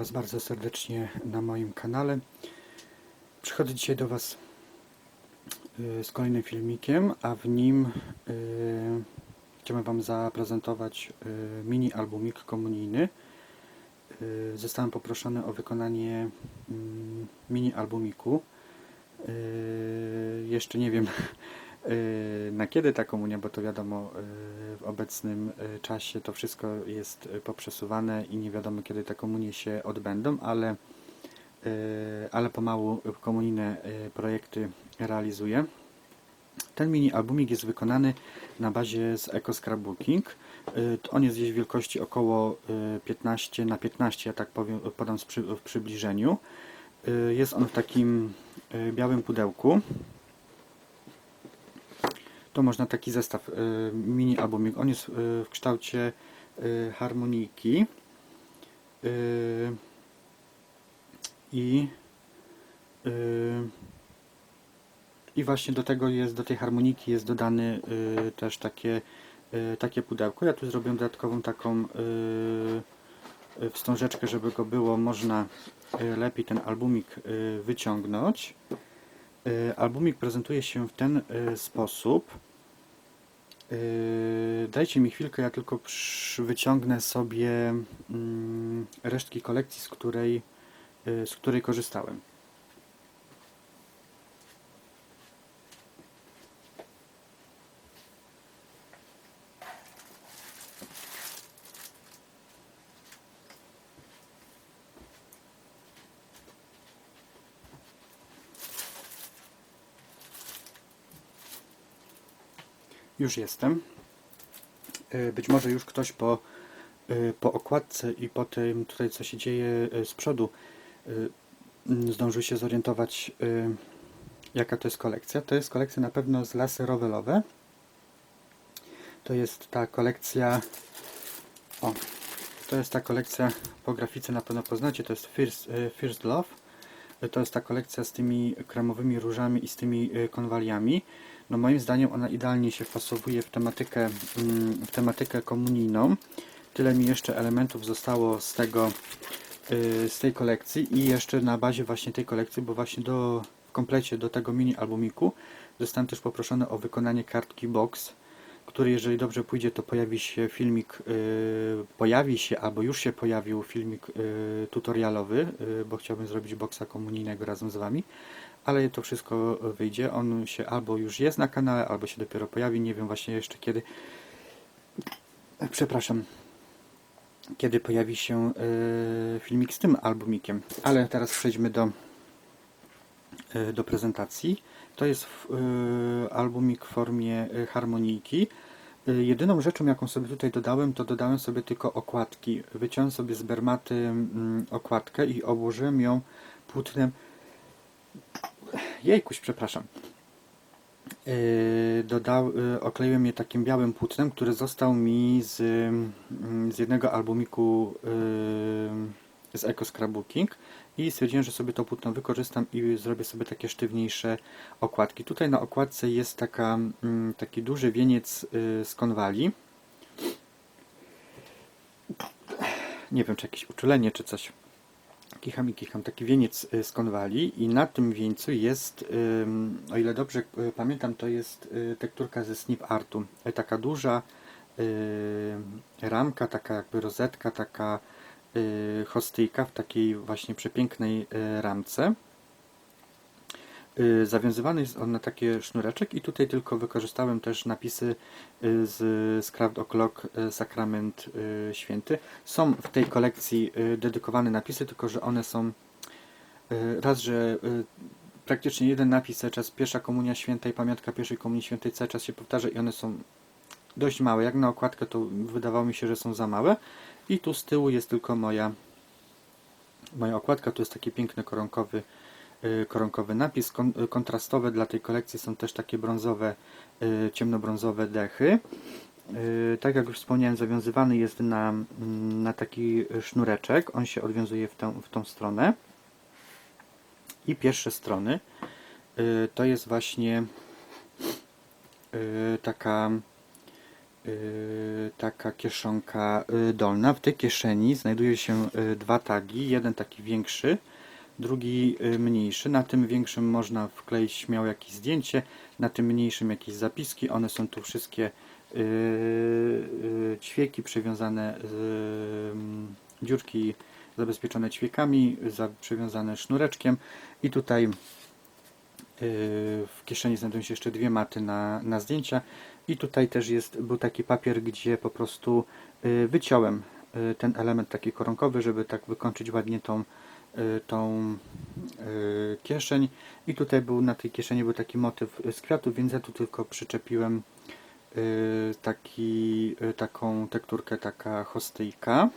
Was bardzo serdecznie na moim kanale. Przychodzę dzisiaj do Was y, z kolejnym filmikiem, a w nim y, chciałem Wam zaprezentować y, mini albumik komunijny. Zostałem poproszony o wykonanie mm, mini albumiku. Jeszcze nie wiem na kiedy ta komunia, bo to wiadomo y, w obecnym y, czasie to wszystko jest y, poprzesuwane i nie wiadomo kiedy te komunie się odbędą, ale, y, ale pomału komunijne y, projekty realizuję. Ten mini albumik jest wykonany na bazie z Eco Scrapbooking. Y, On jest gdzieś wielkości około y, 15 na 15, ja tak powiem, podam w przybliżeniu. Y, Jest on w takim y, białym pudełku. To można taki zestaw y, mini albumik. On jest y, w kształcie y, harmonijki. Y, I i właśnie do tego jest, do tej harmoniki jest dodany też takie, takie pudełko. Ja tu zrobię dodatkową taką wstążeczkę, żeby go było można lepiej ten albumik wyciągnąć. Y, albumik prezentuje się w ten y, sposób. Y, Dajcie mi chwilkę, ja tylko wyciągnę sobie mm, resztki kolekcji, z której, z której korzystałem. Już jestem. Y, Być może już ktoś po, y, po okładce i po tym tutaj co się dzieje y, z przodu zdążył się zorientować jaka to jest kolekcja. To jest kolekcja na pewno z lasy rowelowe. To jest ta kolekcja o, to jest ta kolekcja po grafice na pewno poznacie, to jest First, First Love. To jest ta kolekcja z tymi kremowymi różami i z tymi konwaliami. No moim zdaniem ona idealnie się wpasowuje w tematykę, mm, w tematykę komunijną. Tyle mi jeszcze elementów zostało z tego, y, z tej kolekcji i jeszcze na bazie właśnie tej kolekcji, bo właśnie do, w komplecie do tego mini albumiku zostałem też poproszony o wykonanie kartki box, który jeżeli dobrze pójdzie, to pojawi się filmik, y, pojawi się albo już się pojawił filmik y, tutorialowy, bo chciałbym zrobić boxa komunijnego razem z Wami ale to wszystko wyjdzie. On się albo już jest na kanale, albo się dopiero pojawi. Nie wiem właśnie jeszcze kiedy. Przepraszam. Kiedy pojawi się y, filmik z tym albumikiem. Ale teraz przejdźmy do, y, do prezentacji. To jest y, albumik w formie harmonijki. Jedyną rzeczą, jaką sobie tutaj dodałem, to dodałem sobie tylko okładki. Wyciąłem sobie z bermaty mm, okładkę i obłożyłem ją płótnem Jejkuś, przepraszam. Yy, dodał, yy, okleiłem je takim białym płótnem, który został mi z, mm, z jednego albumiku yy, z Eco Scrapbooking i stwierdziłem, że sobie to płótno wykorzystam i zrobię sobie takie sztywniejsze okładki. Tutaj na okładce jest taka, mm, taki duży wieniec z konwali. Nie wiem, czy jakieś uczulenie, czy coś kicham kicham, taki wieniec y, z konwali i na tym wieńcu jest, o ile dobrze y, pamiętam, to jest y, tekturka ze Snip Artu. Y, Taka duża ramka, taka jakby rozetka, taka hostyjka w takiej właśnie przepięknej ramce. Y, Zawiązywany jest on na takie sznureczek i tutaj tylko wykorzystałem też napisy y, z, z Craft O'Clock y, Sakrament Święty. Są w tej kolekcji dedykowane napisy, tylko że one są raz, że praktycznie jeden napis cały czas pierwsza komunia święta i pamiątka pierwszej komunii świętej cały czas się powtarza i one są dość małe. Jak na okładkę to wydawało mi się, że są za małe. I tu z tyłu jest tylko moja moja okładka, tu jest taki piękny koronkowy koronkowy napis. Y, kontrastowe dla tej kolekcji są też takie brązowe, y, ciemnobrązowe dechy. Y, Tak jak już wspomniałem, zawiązywany jest na, mm, na taki sznureczek. On się odwiązuje w tą, w tą stronę. I pierwsze strony y, to jest właśnie y, taka y, taka kieszonka y, dolna. W tej kieszeni znajduje się y, dwa tagi. Jeden taki większy, drugi y, mniejszy. Na tym większym można wkleić śmiało jakieś zdjęcie, na tym mniejszym jakieś zapiski. One są tu wszystkie y, y, ćwieki przywiązane, y, mm, dziurki zabezpieczone ćwiekami, za, przywiązane sznureczkiem i tutaj w kieszeni znajdują się jeszcze dwie maty na, na zdjęcia i tutaj też jest, był taki papier, gdzie po prostu wyciąłem ten element taki koronkowy, żeby tak wykończyć ładnie tą, tą y, kieszeń i tutaj był na tej kieszeni był taki motyw z kwiatów, więc ja tu tylko przyczepiłem y, taki, y, taką tekturkę, taka hostyjka.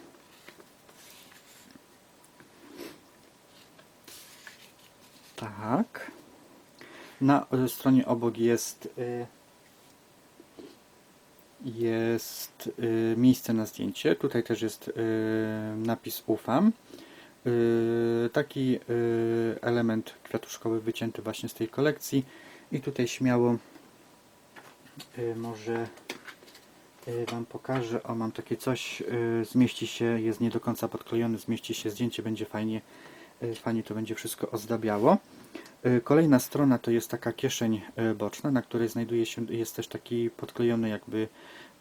Tak. Na y, stronie obok jest y, jest y, miejsce na zdjęcie. Tutaj też jest y, napis ufam. Y, taki y, element kwiatuszkowy wycięty właśnie z tej kolekcji. I tutaj śmiało y, może Wam pokażę. O, mam takie coś. Zmieści się, jest nie do końca podklejony, zmieści się zdjęcie, będzie fajnie, fajnie to będzie wszystko ozdabiało. Kolejna strona to jest taka kieszeń boczna, na której znajduje się, jest też taki podklejony jakby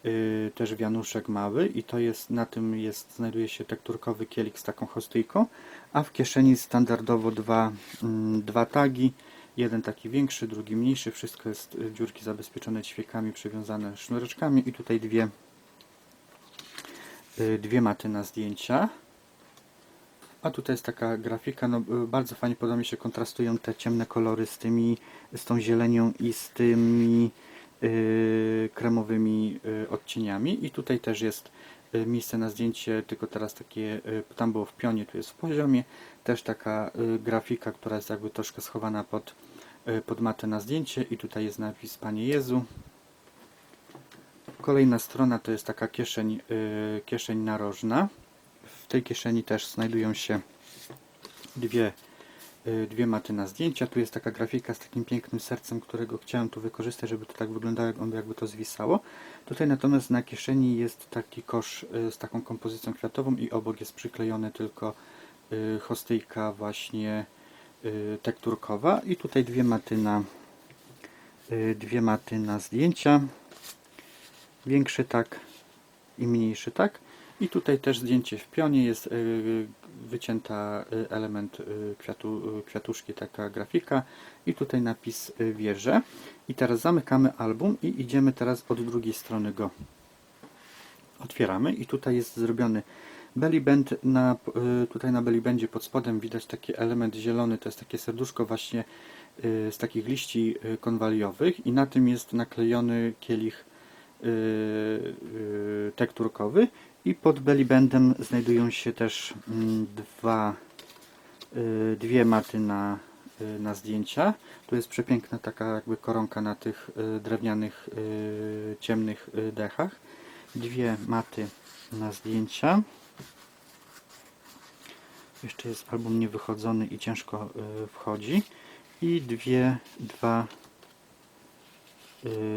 y, też wianuszek mały i to jest, na tym jest, znajduje się tekturkowy kielik z taką hostyjką, a w kieszeni standardowo dwa, mm, dwa tagi, jeden taki większy, drugi mniejszy, wszystko jest y, dziurki zabezpieczone ćwiekami, przywiązane sznureczkami i tutaj dwie, y, dwie maty na zdjęcia. A tutaj jest taka grafika, no bardzo fajnie podoba mi się kontrastują te ciemne kolory z tymi, z tą zielenią i z tymi kremowymi y, odcieniami. I tutaj też jest y, miejsce na zdjęcie, tylko teraz takie, y, tam było w pionie, tu jest w poziomie. Też taka y, grafika, która jest jakby troszkę schowana pod, y, pod matę na zdjęcie i tutaj jest napis Panie Jezu. Kolejna strona to jest taka kieszeń, y, kieszeń narożna. W tej kieszeni też znajdują się dwie, y, dwie maty na zdjęcia. Tu jest taka grafika z takim pięknym sercem, którego chciałem tu wykorzystać, żeby to tak wyglądało, jakby- to zwisało. Tutaj natomiast na kieszeni jest taki kosz y, z taką kompozycją kwiatową i obok jest przyklejony tylko y, hostyjka właśnie y, tekturkowa i tutaj dwie maty na y, dwie maty na zdjęcia. Większy tak i mniejszy tak. I tutaj też zdjęcie w pionie jest y, wycięta y, element y, kwiatu, y, kwiatuszki, taka grafika. I tutaj napis wieże. I teraz zamykamy album i idziemy teraz od drugiej strony go. Otwieramy i tutaj jest zrobiony belly na, tutaj na belly bandzie pod spodem widać taki element zielony, to jest takie serduszko właśnie z takich liści konwaliowych. I na tym jest naklejony kielich tekturkowy i pod belly bandem znajdują się też mm, dwa, y, dwie maty na, y, na zdjęcia. Tu jest przepiękna taka jakby koronka na tych y, drewnianych ciemnych dechach. Dwie maty na zdjęcia. Jeszcze jest album niewychodzony i ciężko wchodzi. I dwie, dwa,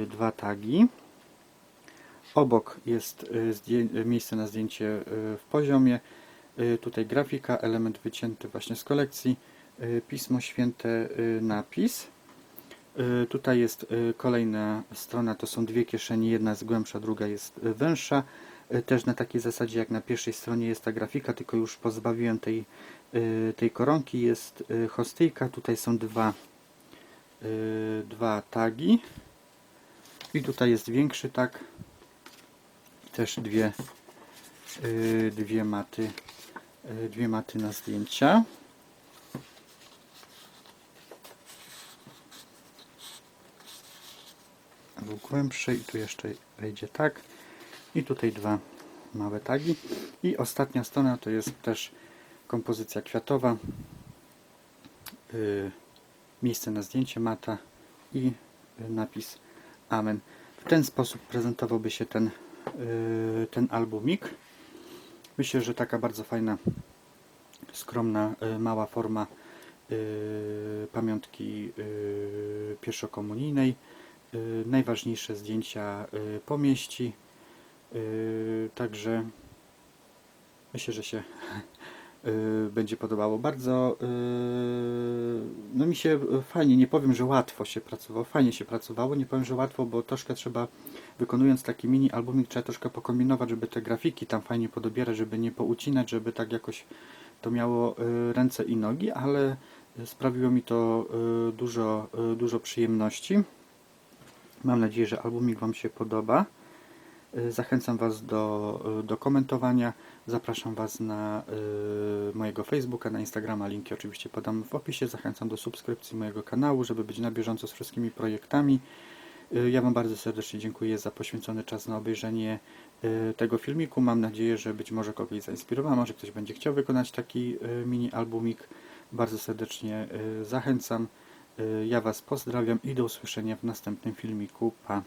dwa tagi. Obok jest y, y, miejsce na zdjęcie y, w poziomie. Tutaj grafika, element wycięty właśnie z kolekcji. Pismo Święte, napis. Tutaj jest kolejna strona, to są dwie kieszenie, jedna jest głębsza, druga jest węższa. Też na takiej zasadzie jak na pierwszej stronie jest ta grafika, tylko już pozbawiłem tej, tej koronki. Jest hostyjka, tutaj są dwa, dwa tagi. I tutaj jest większy tag. Też dwie, y, dwie maty, y, dwie maty na zdjęcia. Głębszy i tu jeszcze wejdzie tak. I tutaj dwa małe tagi. I ostatnia strona to jest też kompozycja kwiatowa. Y, miejsce na zdjęcie mata i napis Amen. W ten sposób prezentowałby się ten, ten albumik. Myślę, że taka bardzo fajna, skromna, y, mała forma y, pamiątki y, pierwszokomunijnej. Y, Najważniejsze zdjęcia y, po mieści. Yy, Także myślę, że się będzie podobało. Bardzo no mi się fajnie, nie powiem, że łatwo się pracowało, fajnie się pracowało, nie powiem, że łatwo, bo troszkę trzeba, wykonując taki mini albumik, trzeba troszkę pokombinować, żeby te grafiki tam fajnie podobierać, żeby nie poucinać, żeby tak jakoś to miało yy, ręce i nogi, ale sprawiło mi to yy, dużo, yy, dużo przyjemności. Mam nadzieję, że albumik Wam się podoba. Y, Zachęcam Was do, do komentowania. Zapraszam Was na y, mojego Facebooka, na Instagrama. Linki oczywiście podam w opisie. Zachęcam do subskrypcji mojego kanału, żeby być na bieżąco z wszystkimi projektami. Y, ja Wam bardzo serdecznie dziękuję za poświęcony czas na obejrzenie y, tego filmiku. Mam nadzieję, że być może kogoś zainspirowała, może ktoś będzie chciał wykonać taki y, mini albumik. Bardzo serdecznie zachęcam. Ja Was pozdrawiam i do usłyszenia w następnym filmiku. Pa!